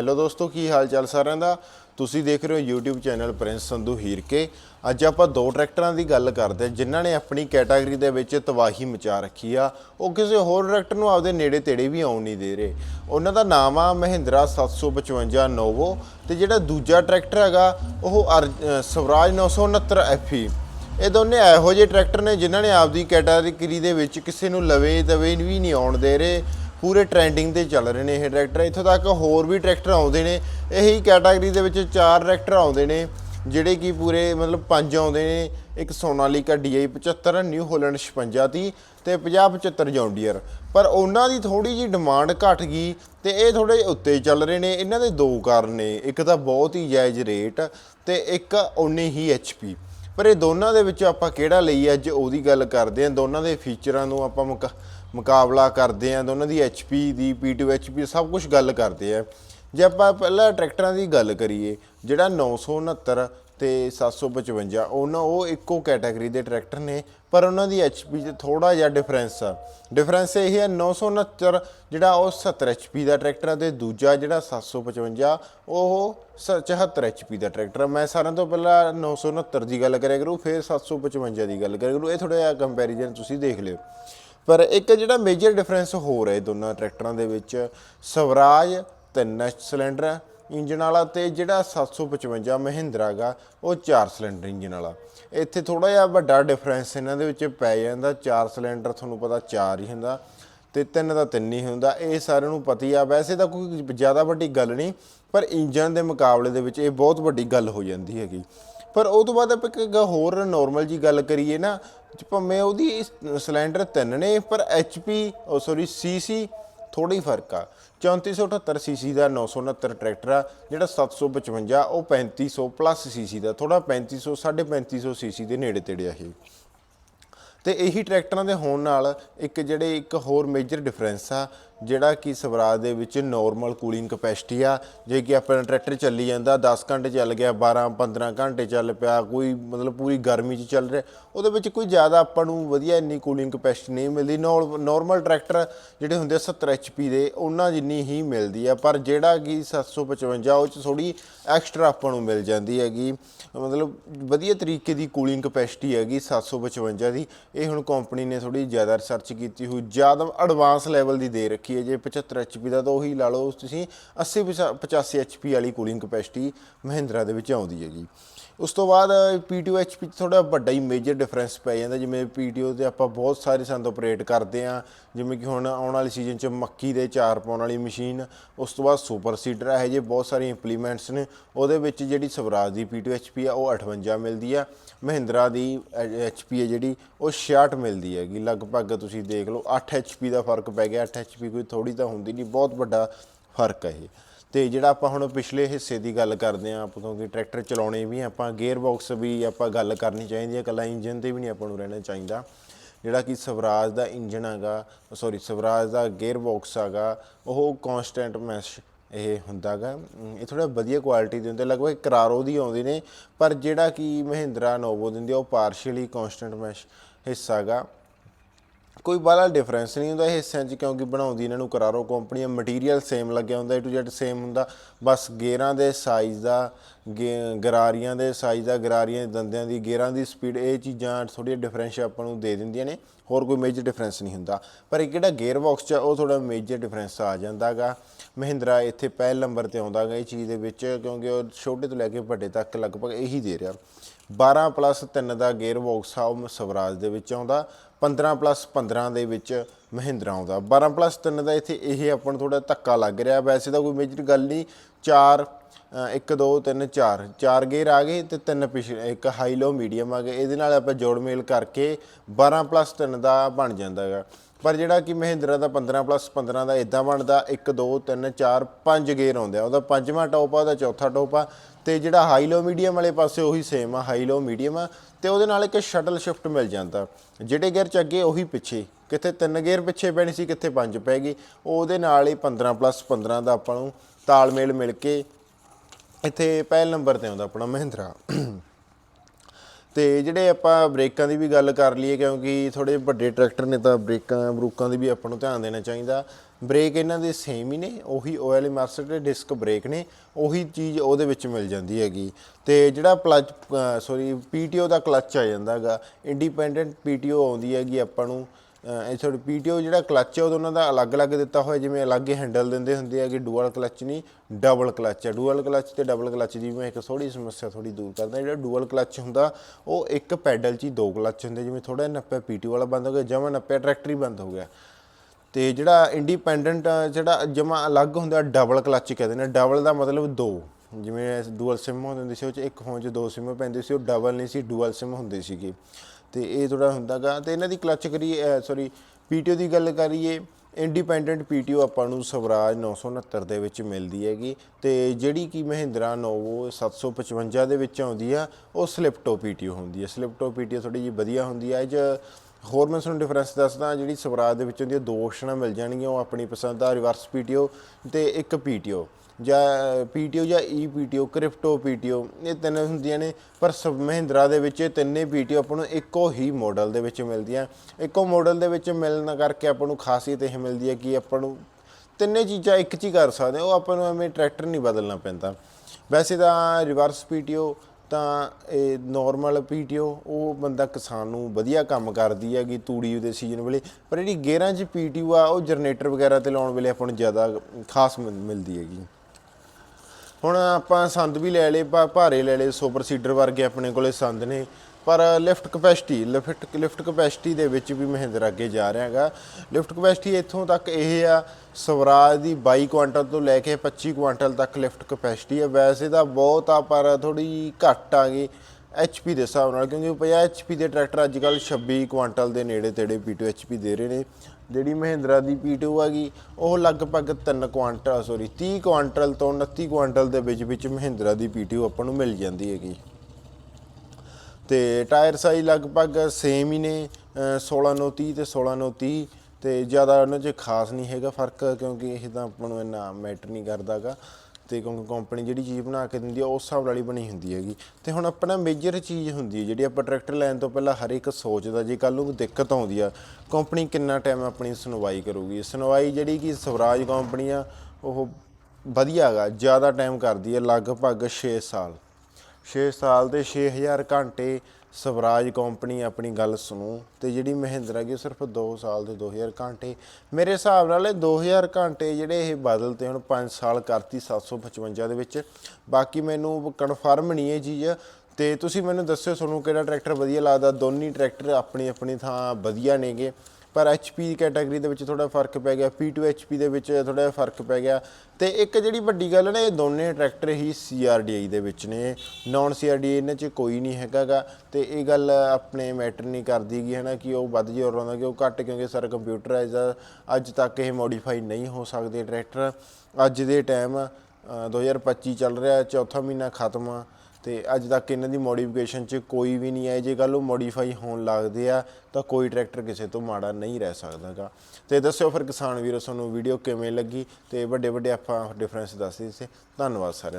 Hello ਦੋਸਤੋ ਕੀ ਹਾਲ ਚਾਲ ਸਾਰਿਆਂ ਦਾ? ਤੁਸੀਂ ਦੇਖ ਰਹੇ ਹੋ YouTube channel Prince Sandhu Heerke. ਅੱਜ ਆਪਾਂ ਦੋ ਟਰੈਕਟਰਾਂ ਦੀ ਗੱਲ ਕਰਦੇ ਹਾਂ ਜਿਨ੍ਹਾਂ ਨੇ ਆਪਣੀ ਕੈਟਾਗਰੀ ਦੇ ਵਿੱਚ ਤਬਾਹੀ ਮਚਾ ਰੱਖੀ ਆ। ਉਹ ਕਿਸੇ ਹੋਰ ਟਰੈਕਟਰ ਨੂੰ ਆਪਦੇ ਨੇੜੇ ਤੇੜੇ ਵੀ ਆਉਣ ਨਹੀਂ ਦੇ ਰਹੇ। ਉਹਨਾਂ ਦਾ ਨਾਮ ਆ ਮਹਿੰਦਰਾ 755 ਨੋਵੋ ਤੇ ਜਿਹੜਾ ਦੂਜਾ ਟਰੈਕਟਰ ਹੈਗਾ ਉਹ ਅਰ- ਅ, ਸਵਰਾਜ 969 FE ਇਹ ਦੋਨੇ ਇਹੋ ਜਿਹੇ ਟਰੈਕਟਰ ਨੇ ਜਿਨ੍ਹਾਂ ਨੇ ਆਪਦੀ ਕੈਟਾਗਰੀ ਦੇ ਵਿੱਚ ਕਿਸੇ ਨੂੰ ਲਵੇ ਤਵੇ ਵੀ ਨਹੀਂ ਆਉਣ ਦੇ ਰਹੇ। ਪੂਰੇ ਟ੍ਰੈਂਡਿੰਗ ਤੇ ਚੱਲ ਰਹੇ ਨੇ ਇਹ ਟਰੈਕਟਰ ਇੱਥੋਂ ਤੱਕ ਹੋਰ ਵੀ ਟਰੈਕਟਰ ਆਉਂਦੇ ਨੇ। ਇਹੀ ਕੈਟਾਗਰੀ ਦੇ ਵਿੱਚ ਚਾਰ ਟਰੈਕਟਰ ਆਉਂਦੇ ਨੇ, ਜਿਹੜੇ ਕਿ ਪੂਰੇ ਮਤਲਬ ਪੰਜ ਆਉਂਦੇ ਨੇ। ਇੱਕ ਸੋਨਾਲੀਕਾ DI 75 ਨਿਊ ਹੋਲੈਂਡ 56 ਦੀ ਤੇ 50 75 ਜੌਂਡੀਅਰ ਪਰ ਉਹਨਾਂ ਦੀ ਥੋੜੀ ਜੀ ਡਿਮਾਂਡ ਘਟ ਗਈ ਤੇ ਇਹ ਥੋੜੇ ਉੱਤੇ ਚੱਲ ਰਹੇ ਨੇ। ਇਹਨਾਂ ਦੇ ਦੋ ਕਾਰਨ ਨੇ। ਇੱਕ ਤਾਂ ਬਹੁਤ ਹੀ ਜਾਇਜ਼ ਰੇਟ ਤੇ ਇੱਕ ਓਨੇ ਹੀ HP ਪਰ ਇਹ ਦੋਨਾਂ ਦੇ ਵਿੱਚ ਆਪਾਂ ਕਿਹੜਾ ਲਈ ਅੱਜ ਉਹਦੀ ਗੱਲ ਕਰਦੇ ਹਾਂ। ਦੋਨਾਂ ਦੇ ਫੀਚਰਾਂ ਨੂੰ ਆਪਾਂ ਮੁਕਾ- ਮੁਕਾਬਲਾ ਕਰਦੇ ਹਾਂ ਦੋਨਾਂ ਦੀ HP ਦੀ P2 HP ਸਭ ਕੁਝ ਗੱਲ ਕਰਦੇ ਆ। ਜੇ ਆਪਾਂ ਪਹਿਲਾਂ ਟਰੈਕਟਰਾਂ ਦੀ ਗੱਲ ਕਰੀਏ, ਜਿਹੜਾ 969 ਤੇ 755 ਉਹਨਾਂ ਉਹ ਇੱਕੋ ਕੈਟਾਗਰੀ ਦੇ ਟਰੈਕਟਰ ਨੇ, ਪਰ ਉਹਨਾਂ ਦੀ HP 'ਚ ਥੋੜਾ ਜਿਹਾ ਡਿਫਰੈਂਸ ਆ। ਡਿਫਰੈਂਸ ਇਹ ਹੈ 969 ਜਿਹੜਾ ਉਹ 70 HP ਦਾ ਟਰੈਕਟਰ ਆ ਤੇ ਦੂਜਾ ਜਿਹੜਾ 755 ਉਹ 74 HP ਦਾ ਟਰੈਕਟਰ ਆ। ਮੈਂ ਸਾਰਿਆਂ ਤੋਂ ਪਹਿਲਾਂ 969 ਦੀ ਗੱਲ ਕਰਿਆ ਕਰੂ, ਫਿਰ 755 ਦੀ ਗੱਲ ਕਰਿਆ ਕਰੂ। ਇਹ ਥੋੜਾ ਜਿਹਾ ਕੰਪੈਰੀਜ਼ਨ ਤੁਸੀਂ ਦੇਖ ਲਿਓ। ਪਰ ਇੱਕ ਜਿਹੜਾ ਮੇਜਰ ਡਿਫਰੈਂਸ ਹੋਰ ਹੈ ਦੋਨਾਂ ਟਰੈਕਟਰਾਂ ਦੇ ਵਿੱਚ, ਸਵਰਾਜ ਤਿੰਨ ਸਿਲੰਡਰ ਇੰਜਨ ਵਾਲਾ ਤੇ ਜਿਹੜਾ 755 ਮਹਿੰਦਰਾ ਗਾ, ਉਹ 4 ਸਿਲੰਡਰ ਇੰਜਨ ਵਾਲਾ। ਇੱਥੇ ਥੋੜਾ ਜਿਹਾ ਵੱਡਾ ਡਿਫਰੈਂਸ ਇਹਨਾਂ ਦੇ ਵਿੱਚ ਪੈ ਜਾਂਦਾ 4 ਸਿਲੰਡਰ ਤੁਹਾਨੂੰ ਪਤਾ 4 ਹੀ ਹੁੰਦਾ ਤੇ ਤਿੰਨ ਦਾ ਤਿੰਨ ਹੀ ਹੁੰਦਾ, ਇਹ ਸਾਰਿਆਂ ਨੂੰ ਪਤਾ ਹੀ ਆ। ਵੈਸੇ ਤਾਂ ਕੋਈ ਜ਼ਿਆਦਾ ਵੱਡੀ ਗੱਲ ਨਹੀਂ, ਪਰ ਇੰਜਨ ਦੇ ਮੁਕਾਬਲੇ ਦੇ ਵਿੱਚ ਇਹ ਬਹੁਤ ਵੱਡੀ ਗੱਲ ਹੋ ਜਾਂਦੀ ਹੈਗੀ। ਪਰ ਉਹ ਤੋਂ ਬਾਅਦ ਆਪਾਂ ਇੱਕ ਹੋਰ ਨਾਰਮਲ ਜੀ ਗੱਲ ਕਰੀਏ ਨਾ ਭਾਵੇਂ ਉਹਦੀ ਸਿਲੰਡਰ ਤਿੰਨ ਨੇ, ਪਰ HP ਉਹ ਸੌਰੀ ਸੀਸੀ ਹੀ ਫ਼ਰਕ ਆ। 3478 ਸੀਸੀ ਦਾ 969 ਟਰੈਕਟਰ ਆ, ਜਿਹੜਾ 755 ਉਹ 3500 ਪਲੱਸ ਸੀਸੀ ਦਾ ਥੋੜਾ 3500 3550 ਸੀਸੀ ਦੇ ਨੇੜੇ ਤੇੜੇ ਆ ਇਹ। ਤੇ ਇਹੀ ਟਰੈਕਟਰਾਂ ਦੇ ਹੋਣ ਨਾਲ ਇੱਕ ਜਿਹੜੇ ਇੱਕ ਹੋਰ ਮੇਜਰ ਡਿਫਰੈਂਸ ਆ ਜਿਹੜਾ ਕਿ ਸਵਰਾਜ ਦੇ ਵਿੱਚ ਨਾਰਮਲ ਕੂਲਿੰਗ ਕਪੈਸਿਟੀ ਆ। ਜੇ ਕਿ ਆਪਣਾ ਟਰੈਕਟਰ ਚੱਲੀ ਜਾਂਦਾ 10 ਘੰਟੇ ਚੱਲ ਗਿਆ 12 15 ਘੰਟੇ ਚੱਲ ਪਿਆ, ਕੋਈ ਮਤਲਬ ਪੂਰੀ ਗਰਮੀ 'ਚ ਚੱਲ ਰਿਹਾ, ਉਹਦੇ ਵਿੱਚ ਕੋਈ ਜ਼ਿਆਦਾ ਆਪਾਂ ਨੂੰ ਵਧੀਆ ਇੰਨੀ ਕੂਲਿੰਗ ਕਪੈਸਿਟੀ ਨਹੀਂ ਮਿਲਦੀ। ਨਾਰਮਲ ਟਰੈਕਟਰ ਜਿਹੜੇ ਹੁੰਦੇ ਆ 70 HP ਦੇ, ਉਹਨਾਂ ਜਿੰਨੀ ਹੀ ਮਿਲਦੀ ਆ। ਪਰ ਜਿਹੜਾ ਕਿ 755 ਉਹ 'ਚ ਥੋੜੀ ਐਕਸਟਰਾ ਆਪਾਂ ਨੂੰ ਮਿਲ ਜਾਂਦੀ ਹੈਗੀ। ਮਤਲਬ ਵਧੀਆ ਤਰੀਕੇ ਦੀ ਕੂਲਿੰਗ ਕਪੈਸਿਟੀ ਹੈਗੀ 755 ਦੀ। ਇਹ ਹੁਣ ਕੰਪਨੀ ਨੇ ਥੋੜੀ ਜ਼ਿਆਦਾ ਰਿਸਰਚ ਕੀਤੀ ਹੋਈ, ਜ਼ਿਆਦਾ ਐਡਵਾਂਸ ਲੈਵਲ ਦੀ ਦੇ ਰੱਖੀ ਹੈ ਜੇ 75 HP ਦਾ ਤਾਂ ਉਹੀ ਲਾ ਲਓ ਤੁਸੀਂ 80 85 HP ਵਾਲੀ ਕੂਲਿੰਗ ਕਪੈਸਿਟੀ ਮਹਿੰਦਰਾ ਦੇ ਵਿੱਚ ਆਉਂਦੀ ਹੈਗੀ। ਉਸ ਤੋਂ ਬਾਅਦ P2 HP 'ਚ ਥੋੜਾ ਵੱਡਾ ਹੀ ਮੇਜਰ ਡਿਫਰੈਂਸ ਪੈ ਜਾਂਦਾ, ਜਿਵੇਂ PTO ਤੇ ਆਪਾਂ ਬਹੁਤ ਸਾਰੇ ਸੰਦ ਆਪਰੇਟ ਕਰਦੇ ਆ ਜਿਵੇਂ ਕਿ ਹੁਣ ਆਉਣ ਵਾਲੇ ਸੀਜ਼ਨ 'ਚ ਮੱਕੀ ਦੇ ਚਾਰ ਪਾਉਣ ਵਾਲੀ ਮਸ਼ੀਨ ਉਸ ਤੋਂ ਬਾਅਦ ਸੁਪਰ ਸੀਡਰ ਹੈ ਜੇ ਬਹੁਤ ਸਾਰੇ ਇੰਪਲੀਮੈਂਟਸ ਨੇ। ਉਹਦੇ ਵਿੱਚ ਜਿਹੜੀ ਸਵਰਾਜ ਦੀ P2 HP ਆ, ਉਹ 58 ਮਿਲਦੀ ਆ। ਮਹਿੰਦਰਾ ਦੀ HP ਹੈ ਜਿਹੜੀ, ਉਹ 66 ਮਿਲਦੀ ਹੈਗੀ। ਲਗਭਗ ਤੁਸੀਂ ਦੇਖ ਲਓ 8 HP ਦਾ ਫ਼ਰਕ ਪੈ ਗਿਆ। 8 HP ਕੋਈ ਥੋੜੀ ਤਾਂ ਹੁੰਦੀ ਨਹੀਂ, ਬਹੁਤ ਵੱਡਾ ਫ਼ਰਕ ਹੈ ਇਹ। ਤੇ ਜਿਹੜਾ ਆਪਾਂ ਹੁਣ ਪਿਛਲੇ ਹਿੱਸੇ ਦੀ ਗੱਲ ਕਰਦੇ ਆਂ ਆਪਾਂ ਕਿਉਂਕਿ ਟਰੈਕਟਰ ਚਲਾਉਣੇ ਵੀ, ਆਪਾਂ ਗੇਅਰ ਬਾਕਸ ਵੀ ਆਪਾਂ ਗੱਲ ਕਰਨੀ ਚਾਹੀਦੀ ਹੈ ਕੱਲਾ ਇੰਜਨ ਤੇ ਵੀ ਨਹੀਂ ਆਪਾਂ ਨੂੰ ਰਹਿਣਾ ਚਾਹੀਦਾ। ਜਿਹੜਾ ਕਿ ਸਵਰਾਜ ਦਾ ਇੰਜਨ ਹੈਗਾ ਸੌਰੀ ਸਵਰਾਜ ਦਾ ਗੇਅਰ ਬਾਕਸ ਹੈਗਾ, ਉਹ ਕਨਸਟੈਂਟ ਮੈਸ਼ ਇਹ ਹੁੰਦਾਗਾ ਇਹ ਥੋੜਾ ਵਧੀਆ ਕੁਆਲਿਟੀ ਦੇ ਹੁੰਦੇ, ਲਗਭਗ ਕਰਾਰੋ ਦੀ ਆਉਂਦੇ ਨੇ, ਪਰ ਜਿਹੜਾ ਕਿ ਮਹਿੰਦਰਾ ਨੋਵੋ ਦਿੰਦੇ ਆ, ਉਹ ਪਾਰਸ਼ੀਅਲੀ ਕਨਸਟੈਂਟ ਮੈਸ਼ ਹਿੱਸਾ ਹੈਗਾ। ਕੋਈ ਬਾਲਾ ਡਿਫਰੈਂਸ ਨਹੀਂ ਹੁੰਦਾ ਇਹ ਹਿੱਸਿਆਂ 'ਚ ਕਿਉਂਕਿ ਬਣਾਉਂਦੀ ਇਹਨਾਂ ਨੂੰ ਕਰਾਰੋ ਕੰਪਨੀ ਮਟੀਰੀਅਲ ਸੇਮ ਲੱਗਿਆ ਹੁੰਦਾ ਏ ਟੂ ਜ਼ੈਡ ਸੇਮ ਹੁੰਦਾ। ਬਸ ਗੇਅਰਾਂ ਦੇ ਸਾਈਜ਼ ਦਾ ਗੇ- ਗਰਾਰੀਆਂ ਦੇ ਸਾਈਜ਼ ਦਾ ਗਰਾਰੀਆਂ ਦੇ ਦੰਦਿਆਂ ਦੀ ਗੇਅਰਾਂ ਦੀ ਸਪੀਡ ਇਹ ਚੀਜ਼ਾਂ ਥੋੜ੍ਹੀਆਂ ਡਿਫਰੈਂਸ ਆਪਾਂ ਨੂੰ ਦੇ ਦਿੰਦੀਆਂ ਨੇ। ਹੋਰ ਕੋਈ ਮੇਜਰ ਡਿਫਰੈਂਸ ਨਹੀਂ ਹੁੰਦਾ। ਪਰ ਇਹ ਜਿਹੜਾ ਗੇਅਰ ਬਾਕਸ 'ਚ ਆ, ਉਹ ਥੋੜਾ ਮੇਜਰ ਡਿਫਰੈਂਸ ਆ ਜਾਂਦਾਗਾ। ਮਹਿੰਦਰਾ ਇੱਥੇ ਪਹਿਲ ਨੰਬਰ ਤੇ ਆਉਂਦਾਗਾ ਇਹ ਚੀਜ਼ ਦੇ ਵਿੱਚ ਕਿਉਂਕਿ ਉਹ ਛੋਟੇ ਤੋਂ ਲੈ ਕੇ ਵੱਡੇ ਤੱਕ ਲਗਭਗ ਇਹੀ ਦੇ ਰਿਹਾ। 12 ਪਲੱਸ 3 ਦਾ ਗੇਅਰ ਬਾਕਸ ਆ ਉਹ ਸਵਰਾਜ ਦੇ ਵਿੱਚ ਆਉਂਦਾ। 15 ਪਲੱਸ 15 ਦੇ ਵਿੱਚ ਮਹਿੰਦਰਾ ਆਉਂਦਾ। 12 ਪਲੱਸ 3 ਦਾ ਇੱਥੇ ਇਹ ਆਪਾਂ ਨੂੰ ਥੋੜਾ ਧੱਕਾ ਲੱਗ ਰਿਹਾ। ਵੈਸੇ ਤਾਂ ਕੋਈ ਮੇਜਰ ਗੱਲ ਨਹੀਂ। 4 1 2 3 4 ਚਾਰ। ਗੇਅਰ ਆ ਗਏ ਤੇ ਤਿੰਨ ਪਿਛਲੇ ਇੱਕ ਹਾਈ ਲੋ ਮੀਡੀਅਮ ਆ ਗਏ। ਇਹਦੇ ਨਾਲ ਆਪਾਂ ਜੋੜ ਮੇਲ ਕਰਕੇ 12 ਪਲੱਸ 3 ਦਾ ਬਣ ਜਾਂਦਾ ਹੈਗਾ। ਪਰ ਜਿਹੜਾ ਕਿ ਮਹਿੰਦਰਾ ਦਾ 15 ਪਲੱਸ 15 ਦਾ ਇਦਾਂ ਬਣਦਾ 1 2 3 4 5 ਗੇਅਰ ਆਉਂਦੇ ਆ, ਉਹਦਾ ਪੰਜਵਾਂ ਟੌਪ ਆ, ਉਹਦਾ ਚੌਥਾ ਟੌਪ ਆ, ਤੇ ਜਿਹੜਾ ਹਾਈ ਲੋ ਮੀਡੀਅਮ ਵਾਲੇ ਪਾਸੇ ਉਹੀ ਸੇਮ ਆ ਹਾਈ ਲੋ ਮੀਡੀਅਮ ਆ, ਤੇ ਉਹਦੇ ਨਾਲ ਇੱਕ ਸ਼ਟਲ ਸ਼ਿਫਟ ਮਿਲ ਜਾਂਦਾ। ਜਿਹੜੇ ਗੇਅਰ ਚ ਅੱਗੇ ਉਹੀ ਪਿੱਛੇ, ਕਿੱਥੇ ਤਿੰਨ ਗੇਅਰ ਪਿੱਛੇ ਪੈਣੀ ਸੀ, ਕਿੱਥੇ ਪੰਜ ਪੈ ਗਈ, ਉਹਦੇ ਨਾਲ ਹੀ 15 ਪਲੱਸ 15 ਦਾ ਆਪਾਂ ਨੂੰ ਤਾਲਮੇਲ ਮਿਲ ਕੇ ਇੱਥੇ ਪਹਿਲ ਨੰਬਰ ਤੇ ਆਉਂਦਾ ਆਪਣਾ ਮਹਿੰਦਰਾ। ਤੇ ਜਿਹੜੇ ਆਪਾਂ ਬ੍ਰੇਕਾਂ ਦੀ ਵੀ ਗੱਲ ਕਰ ਲਈਏ, ਕਿਉਂਕਿ ਥੋੜੇ ਵੱਡੇ ਟਰੈਕਟਰ ਨੇ ਤਾਂ ਬ੍ਰੇਕਾਂ, ਬਰੂਕਾਂ ਦੀ ਵੀ ਆਪਾਂ ਨੂੰ ਧਿਆਨ ਦੇਣਾ ਚਾਹੀਦਾ। ਬ੍ਰੇਕ ਇਹਨਾਂ ਦੇ ਸੇਮ ਹੀ ਨੇ, ਉਹੀ ਓਇਲ ਇਮਰਸਡ ਦੇ ਡਿਸਕ ਬ੍ਰੇਕ ਨੇ, ਉਹੀ ਚੀਜ਼ ਉਹਦੇ ਵਿੱਚ ਮਿਲ ਜਾਂਦੀ ਹੈਗੀ। ਤੇ ਜਿਹੜਾ ਪਲਚ ਸੌਰੀ ਪੀਟੀਓ ਦਾ ਕਲਚ ਆ ਜਾਂਦਾ ਹੈਗਾ। ਇੰਡੀਪੈਂਡੈਂਟ ਪੀਟੀਓ ਆਉਂਦੀ ਹੈਗੀ ਆਪਾਂ ਨੂੰ। ਇਹ ਥੋੜੀ ਪੀਟੀਓ ਜਿਹੜਾ ਕਲਚ ਹੈ, ਉਹ ਉਹਨਾਂ ਦਾ ਅਲੱਗ-ਅਲੱਗ ਦਿੱਤਾ ਹੋਇਆ, ਜਿਵੇਂ ਅਲੱਗ ਹੀ ਹੈਂਡਲ ਦਿੰਦੇ ਹੁੰਦੇ ਆ ਕਿ ਡੂਅਲ ਕਲੱਚ ਨਹੀਂ, ਡਬਲ ਕਲੱਚ ਹੈ। ਡੂਅਲ ਕਲਚ ਤੇ ਡਬਲ ਕਲਚ ਦੀ ਮੈਂ ਇੱਕ ਥੋੜੀ ਸਮੱਸਿਆ ਥੋੜੀ ਦੂਰ ਕਰਦਾ, ਜਿਹੜਾ ਡੂਅਲ ਕਲਚ ਹੁੰਦਾ, ਉਹ ਇੱਕ ਪੈਡਲ 'ਚ ਹੀ ਦੋ ਕਲਚ ਹੁੰਦੇ, ਜਿਵੇਂ ਥੋੜਾ ਨੱਪਿਆ ਪੀਟੀਓ ਵਾਲਾ ਬੰਦ ਹੋ ਗਿਆ, ਜਮਾਂ ਨੱਪਿਆ ਟਰੈਕਟਰ ਹੀ ਬੰਦ ਹੋ ਗਿਆ। ਤੇ ਜਿਹੜਾ ਇੰਡੀਪੈਂਡੈਂਟ, ਜਿਹੜਾ ਜਮਾ ਅਲੱਗ ਹੁੰਦਾ, ਡਬਲ ਕਲਚ ਕਹਿੰਦੇ ਨੇ, ਡਬਲ ਦਾ ਮਤਲਬ ਦੋ। ਜਿਵੇਂ ਡੂਅਲ ਸਿਮ ਹੁੰਦੇ ਸੀ, ਉਹ ਚ ਇੱਕ ਫੋਨ 'ਚ ਦੋ ਸਿਮ ਪੈਂਦੇ ਸੀ, ਉਹ ਡਬਲ ਨਹੀਂ ਸੀ, ਡੂਅਲ ਸਿਮ ਹੁੰਦੇ ਸੀਗੇ। ਤੇ ਇਹ ਥੋੜਾ ਹੁੰਦਾਗਾ ਤੇ ਇਹਨਾਂ ਦੀ ਕਲਚ ਕਰੀ ਸੌਰੀ ਪੀਟੀਓ ਦੀ ਗੱਲ ਕਰੀਏ ਇੰਡੀਪੈਂਡੈਂਟ ਪੀਟੀਓ ਆਪਾਂ ਨੂੰ ਸਵਰਾਜ 969 ਦੇ ਵਿੱਚ ਮਿਲਦੀ ਹੈਗੀ ਤੇ ਜਿਹੜੀ ਕਿ ਮਹਿੰਦਰਾ ਨੋਵੋ 755 ਦੇ ਵਿੱਚ ਆਉਂਦੀ ਆ, ਉਹ ਸਲਿਪਟੋ ਪੀਟੀਓ ਹੁੰਦੀ ਹੈ ਸਲਿਪਟੋ ਪੀਟੀਓ ਥੋੜੀ ਜਿਹੀ ਵਧੀਆ ਹੁੰਦੀ ਹੈ ਇਹ ਹੋਰ ਮੈਂ ਤੁਹਾਨੂੰ ਡਿਫਰੈਂਸ ਦੱਸਦਾ, ਜਿਹੜੀ ਸਵਰਾਜ ਦੇ ਵਿੱਚ ਹੁੰਦੀ ਹੈ ਦੋ ਆਪਸ਼ਨਾਂ ਮਿਲ ਜਾਣਗੀਆਂ, ਉਹ ਆਪਣੀ ਪਸੰਦ ਦਾ ਰਿਵਰਸ ਪੀਟੀਓ ਤੇ ਇੱਕ ਪੀਟੀਓ ਜਾਂ ਪੀਟੀਓ ਜਾਂ ਈ ਪੀਟੀਓ, ਕ੍ਰਿਪਟੋ ਪੀਟੀਓ, ਇਹ ਤਿੰਨ ਹੁੰਦੀਆਂ ਨੇ। ਪਰ ਸਬ ਮਹਿੰਦਰਾ ਦੇ ਵਿੱਚ ਇਹ ਤਿੰਨੇ ਪੀਟੀਓ ਆਪਾਂ ਨੂੰ ਇੱਕੋ ਹੀ ਮਾਡਲ ਦੇ ਵਿੱਚ ਮਿਲਦੀਆਂ। ਇੱਕੋ ਮਾਡਲ ਦੇ ਵਿੱਚ ਮਿਲਣ ਕਰਕੇ ਆਪਾਂ ਨੂੰ ਖਾਸੀਅਤ ਇਹ ਮਿਲਦੀ ਹੈ ਕਿ ਆਪਾਂ ਨੂੰ ਤਿੰਨੇ ਚੀਜ਼ਾਂ ਇੱਕ 'ਚ ਹੀ ਕਰ ਸਕਦੇ ਉਹ ਆਪਾਂ ਨੂੰ ਐਵੇਂ ਟਰੈਕਟਰ ਨਹੀਂ ਬਦਲਣਾ ਪੈਂਦਾ। ਵੈਸੇ ਤਾਂ ਰਿਵਰਸ ਪੀਟੀਓ ਤਾਂ ਇਹ ਨਾਰਮਲ ਪੀਟੀਓ, ਉਹ ਬੰਦਾ ਕਿਸਾਨ ਨੂੰ ਵਧੀਆ ਕੰਮ ਕਰਦੀ ਹੈਗੀ ਤੂੜੀ ਦੇ ਸੀਜ਼ਨ ਵੇਲੇ। ਪਰ ਜਿਹੜੀ ਗੇਅਰਾਂ 'ਚ ਪੀਟੀਓ ਆ, ਉਹ ਜਨਰੇਟਰ ਵਗੈਰਾ ਤੇ ਲਾਉਣ ਵੇਲੇ ਆਪਾਂ ਨੂੰ ਜ਼ਿਆਦਾ ਖਾਸ ਮਿਲ- ਮਿਲਦੀ ਹੈਗੀ। ਹੁਣ ਆਪਾਂ ਸੰਦ ਵੀ ਲੈ ਲਏ, ਭਾ- ਭਾਰੇ ਲੈ ਲਏ, ਸੁਪਰ ਸੀਡਰ ਵਰਗੇ ਆਪਣੇ ਕੋਲੇ ਸੰਦ ਨੇ। ਪਰ lift capacity, lift lift capacity ਦੇ ਵਿੱਚ ਵੀ ਮਹਿੰਦਰ ਅੱਗੇ ਜਾ ਰਿਹਾ ਹੈਗਾ। ਲਿਫਟ ਕਪੈਸਿਟੀ ਇੱਥੋਂ ਤੱਕ ਇਹ ਆ, ਸਵਰਾਜ ਦੀ 22 ਕੁਆਂਟਲ ਤੋਂ ਲੈ ਕੇ 25 ਕੁਆਂਟਲ ਤੱਕ ਲਿਫਟ ਕਪੈਸਿਟੀ ਹੈ ਵੈਸੇ ਤਾਂ ਬਹੁਤ ਆ, ਪਰ ਥੋੜੀ ਘੱਟ ਆ ਗਈ ਐਚਪੀ ਦੇ ਹਿਸਾਬ ਨਾਲ। ਕਿਉਂਕਿ 50 ਐਚਪੀ ਦੇ ਟਰੈਕਟਰ ਅੱਜ ਕੱਲ੍ਹ 26 ਕੁਆਂਟਲ ਦੇ ਨੇੜੇ ਤੇੜੇ ਪੀ2 ਐਚਪੀ ਦੇ ਰਹੇ ਨੇ। ਜਿਹੜੀ ਮਹਿੰਦਰਾ ਦੀ ਪੀ2 ਹੈਗੀ ਉਹ ਲਗਭਗ 3 ਕੁਆਂਟਲ ਸੌਰੀ 30 ਕੁਆਂਟਲ ਤੋਂ 29 ਕੁਆਂਟਲ ਦੇ ਵਿੱਚ ਵਿੱਚ ਮਹਿੰਦਰਾ ਦੀ ਪੀ2 ਆਪਾਂ ਨੂੰ ਮਿਲ ਜਾਂਦੀ ਹੈਗੀ। ਤੇ ਟਾਇਰ ਸਾਈਜ਼ ਲਗਭਗ ਸੇਮ ਹੀ ਨੇ, ਅਹ 16 ਨੌ 30 ਤੇ 16 ਨੌ 30 ਤੇ ਜ਼ਿਆਦਾ ਉਹਨਾਂ 'ਚ ਖਾਸ ਨਹੀਂ ਹੈਗਾ ਫ਼ਰਕ, ਕਿਉਂਕਿ ਇਹ ਤਾਂ ਆਪਾਂ ਨੂੰ ਇੰਨਾ ਮੈਟਰ ਨਹੀਂ ਕਰਦਾਗਾ। ਤੇ ਕਿਉਂਕਿ ਕੰਪਨੀ ਜਿਹੜੀ ਚੀਜ਼ ਬਣਾ ਕੇ ਦਿੰਦੀ ਆ, ਉਸ ਹਿਸਾਬ ਨਾਲ ਹੀ ਬਣੀ ਹੁੰਦੀ ਹੈਗੀ। ਤੇ ਹੁਣ ਆਪਣਾ ਮੇਜਰ ਚੀਜ਼ ਹੁੰਦੀ ਹੈ, ਜਿਹੜੀ ਆਪਾਂ ਟਰੈਕਟਰ ਲੈਣ ਤੋਂ ਪਹਿਲਾਂ ਹਰ ਇੱਕ ਸੋਚਦਾ, ਜੇ ਕੱਲ ਨੂੰ ਦਿੱਕਤ ਆਉਂਦੀ ਆ ਕੰਪਨੀ ਕਿੰਨਾ ਟਾਈਮ ਆਪਣੀ ਸੁਣਵਾਈ ਕਰੂਗੀ? ਸੁਣਵਾਈ ਜਿਹੜੀ ਕਿ ਸਵਰਾਜ ਕੰਪਨੀ ਆ, ਉਹ ਵਧੀਆ ਹੈਗਾ, ਜ਼ਿਆਦਾ ਟਾਈਮ ਕਰਦੀ ਹੈ ਲਗਭਗ 6 ਸਾਲ। 6 ਸਾਲ ਦੇ 6000 ਘੰਟੇ ਸਵਰਾਜ ਕੰਪਨੀ ਆਪਣੀ ਗੱਲ ਸੁਣੋ ਤੇ ਜਿਹੜੀ ਮਹਿੰਦਰਾ ਕੀ ਸਿਰਫ 2 ਸਾਲ ਦੇ 2000 ਘੰਟੇ। ਮੇਰੇ ਹਿਸਾਬ ਨਾਲ ਇਹ 2000 ਘੰਟੇ ਜਿਹੜੇ ਇਹ ਬਦਲਤੇ ਹੁਣ 5 ਸਾਲ ਕਰਤੀ 755 ਦੇ ਵਿੱਚ। ਬਾਕੀ ਮੈਨੂੰ ਕਨਫਰਮ ਨਹੀਂ ਇਹ ਚੀਜ਼। ਤੇ ਤੁਸੀਂ ਮੈਨੂੰ ਦੱਸਿਓ ਤੁਹਾਨੂੰ ਕਿਹੜਾ ਟਰੈਕਟਰ ਵਧੀਆ ਲੱਗਦਾ? ਦੋਨੀ ਟਰੈਕਟਰ ਆਪਣੀ ਆਪਣੀ ਥਾਂ ਵਧੀਆ ਨੇਗੇ। ਪਰ HP ਕੈਟਾਗਰੀ ਦੇ ਵਿੱਚ ਥੋੜਾ ਫ਼ਰਕ ਪੈ ਗਿਆ P2 HP ਦੇ ਵਿੱਚ ਥੋੜਾ ਜਿਹਾ ਫ਼ਰਕ ਪੈ ਗਿਆ। ਤੇ ਇੱਕ ਜਿਹੜੀ ਵੱਡੀ ਗੱਲ ਨੇ, ਇਹ ਦੋਨੇ ਟਰੈਕਟਰ ਹੀ CRDI ਦੇ ਵਿੱਚ ਨੇ। ਨਾਨ CRDI ਇਹਨਾਂ 'ਚ ਕੋਈ ਨਹੀਂ ਹੈਗਾਗਾ। ਤੇ ਇਹ ਗੱਲ ਆਪਣੇ ਮੈਟਰ ਨਹੀਂ ਕਰਦੀ ਗੀ ਨਾ ਕਿ ਉਹ ਵੱਧ ਜੇ ਔਰ ਕਿ ਉਹ ਘੱਟ, ਕਿਉਂਕਿ ਸਰ ਕੰਪਿਊਟਰਾਈਜ਼ ਆ। ਅੱਜ ਤੱਕ ਇਹ ਮੋਡੀਫਾਈ ਨਹੀਂ ਹੋ ਸਕਦੇ ਟਰੈਕਟਰ ਅੱਜ ਦੇ ਟਾਈਮ 2025 ਚੱਲ ਰਿਹਾ, ਚੌਥਾ ਮਹੀਨਾ ਖਤਮ ਆ। ਤੇ ਅੱਜ ਤੱਕ ਇਹਨਾਂ ਦੀ ਮੋਡੀਫਿਕੇਸ਼ਨ 'ਚ ਕੋਈ ਵੀ ਨਹੀਂ ਆਈ ਜੇ ਕੱਲ ਉਹ ਮੋਡੀਫਾਈ ਹੋਣ ਲੱਗਦੇ ਆ, ਤਾਂ ਕੋਈ ਟਰੈਕਟਰ ਕਿਸੇ ਤੋਂ ਮਾੜਾ ਨਹੀਂ ਰਹਿ ਸਕਦਾਗਾ। ਤੇ ਦੱਸਿਓ ਫਿਰ ਕਿਸਾਨ ਵੀਰੋ, ਤੁਹਾਨੂੰ ਵੀਡੀਓ ਕਿਵੇਂ ਲੱਗੀ? ਤੇ ਵੱਡੇ ਵੱਡੇ ਆਪਾਂ ਡਿਫਰੈਂਸ ਦੱਸ ਦਿੱਤੇ। ਧੰਨਵਾਦ ਸਾਰਿਆਂ ਦਾ।